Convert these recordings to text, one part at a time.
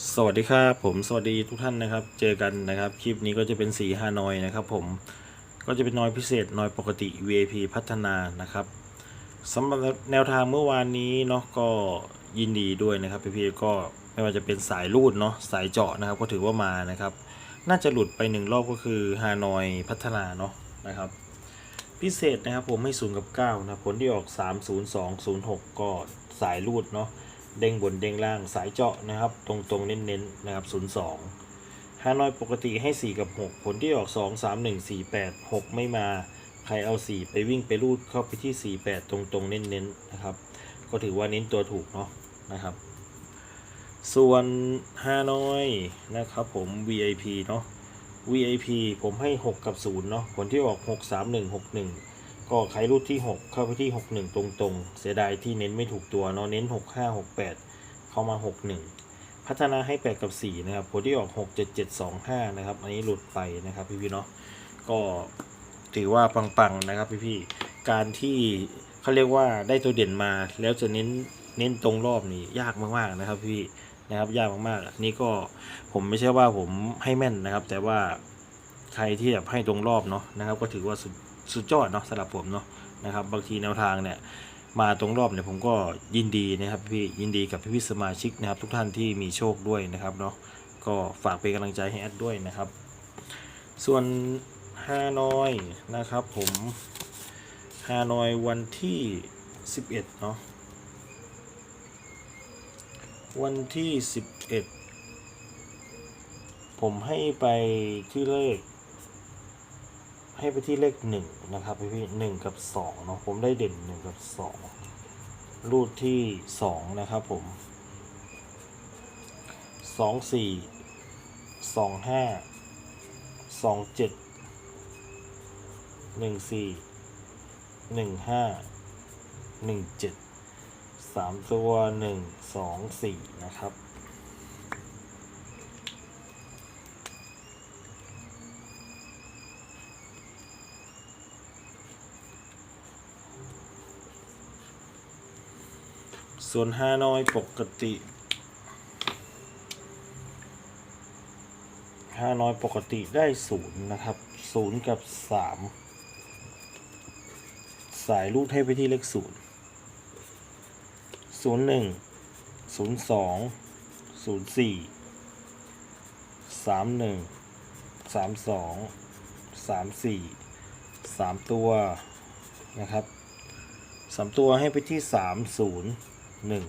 สวัสดีครับผมสวัสดีทุกท่านนะครับ เจอกันนะครับ คลิปนี้ก็จะเป็นสีฮานอยนะครับ ผมก็จะเป็นนอยพิเศษนอยปกติ VIP พัฒนานะครับสำหรับแนวทางเมื่อวานนี้เนาะก็ยินดีด้วยนะครับพี่ๆก็ไม่ว่าจะเป็นสายรูดเนาะสายเจาะนะครับ ก็ถือว่ามานะครับ น่าจะหลุดไปหนึ่งรอบก็คือฮานอยพัฒนาเนาะนะครับ พิเศษนะครับผมให้0กับ9นะผลที่ออก30206ก็สายรูดเนาะ เด้งบนเด้งล่างสายเจาะนะครับ ตรงๆเน้นๆนะครับ 02ฮานอยปกติให้ 4 กับ 6 ผลที่ออก 2 3 1 4 8 6 ไม่มา ใครเอา 4 ไปวิ่งไปรูดเข้าไปที่ 48 ตรงๆเน้นๆนะครับ ก็ถือว่าเน้นตัวถูกเนาะนะครับ ส่วนฮานอยนะครับผม VIP เนาะ VIP ผมให้ 6 กับ 0 เนาะ ผลที่ออก 6 3 1 6 1 ก็ใครรูดที่ 6 เข้าไปที่ 6 1 ตรงๆ เสียดายที่เน้นไม่ถูกตัวเนาะเน้น 6 5 6 8 เข้ามา 6 1 พัฒนาให้ 8 กับ 4 นะครับผลที่ออก 6 7 7 2 5 นะครับ อันนี้หลุดไปนะครับพี่ๆเนาะก็ถือว่าปังๆนะครับพี่ๆการที่เขาเรียกว่าได้ตัวเด่นมาแล้วจะเน้นเน้นตรงรอบนี่ยากมากๆนะครับพี่นะครับยากมากๆอันนี้ก็ผมไม่ใช่ว่าผมให้แม่นนะครับ แต่ว่าใครที่แบบให้ตรงรอบเนาะนะครับ ก็ถือว่าสุด สุดยอดเนาะสำหรับผมเนาะนะครับบางทีแนวทางเนี่ยมาตรงรอบเนี่ยผมก็ยินดีนะครับพี่ยินดีกับพี่ๆสมาชิกนะครับ ทุกท่านที่มีโชคด้วยนะครับเนาะก็ฝากเป็นกำลังใจให้แอดด้วยนะครับ ส่วนฮานอยนะครับผมฮานอยวันที่ 11เนาะวันที่ 11 ผมให้ไปที่เลข ให้ไปที่เลขหนึ่งนะครับพี่พี่หนึ่งกับสองเนาะผมได้เด่นหนึ่งกับสองรูดที่สองนะครับผมสองสี่สองห้าสองเจ็ดหนึ่งสี่หนึ่งห้าหนึ่งเจ็ดสามตัวหนึ่งสองสี่นะครับ ส่วนฮานอยปกติฮานอยปกติได้ศูนย์นะครับศูนย์กับสามสายลูกให้ไปที่เลขศูนย์ศูนย์หนึ่งศูนย์สองศูนย์สี่สามหนึ่งสามสองสามสี่สามตัวนะครับสามตัวให้ไปที่สามศูนย์ หนึ่ง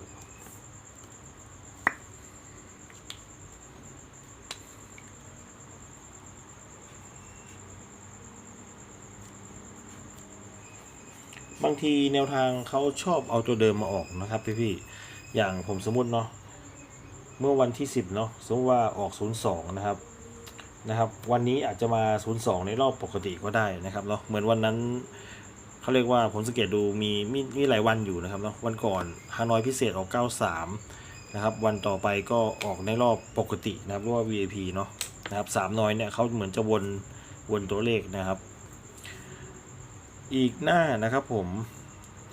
บางทีแนวทางเขาชอบเอาตัวเดิมมาออกนะครับพี่พี่ๆอย่างผมสมมติเนาะเมื่อวันที่ 10เนาะสมมติว่าออก 02 นะครับนะครับ วันนี้อาจจะมา 02 ในรอบปกติก็ได้นะครับเนาะเหมือนวันนั้น เขาเรียกว่าผมสังเกตดูมีมีมีหลายวันอยู่นะครับเนาะวันก่อนฮานอยพิเศษออก 93 นะครับ วันต่อไปก็ออกในรอบปกตินะครับเรียกว่า VIP เนาะนะครับสามน้อยเนี่ยเขาเหมือนจะวนวนตัวเลขนะครับ อีกหน้านะครับผม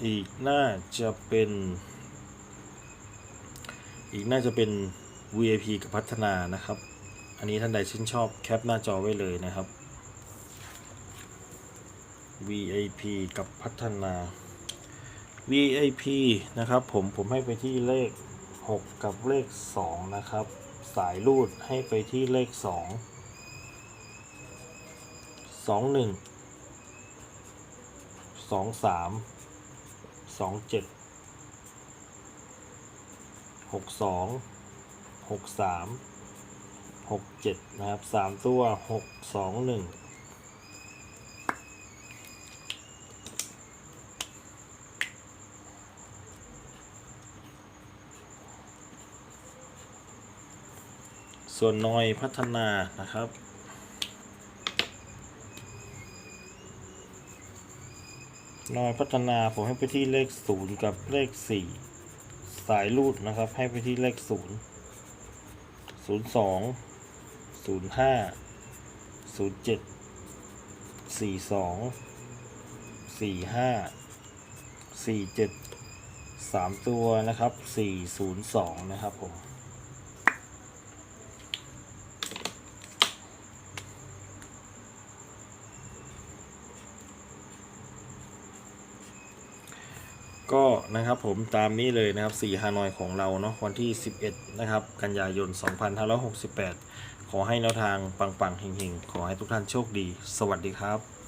อีกหน้าจะเป็น อีกหน้าจะเป็น VIP กับพัฒนานะครับ อันนี้ท่านใดชื่นชอบแคปหน้าจอไว้เลยนะครับ VIP กับพัฒนา VIP นะครับผมผมให้ไปที่เลข 6 กับเลข 2 นะครับ สายรูดให้ไปที่เลข 2 2 1 2 3 2 7 6 2 6 3 6 7 นะครับ 3 ตัว 6 2 1 ส่วนนอยพัฒนานะครับ นอยพัฒนาผมให้ไปที่เลขศูนย์กับเลขสี่สายรูดนะครับ ให้ไปที่เลขศูนย์ศูนย์สองศูนย์ห้าศูนย์เจ็ดสี่สองสี่ห้าสี่เจ็ดสามตัวนะครับสี่ศูนย์สองนะครับผม ก็นะครับผมตามนี้เลยนะครับ4ฮานอยของเราเนาะวันที่ 11 นะครับ กันยายน 2568 ขอให้แนวทางปังๆเฮงๆ ขอให้ทุกท่านโชคดี สวัสดีครับ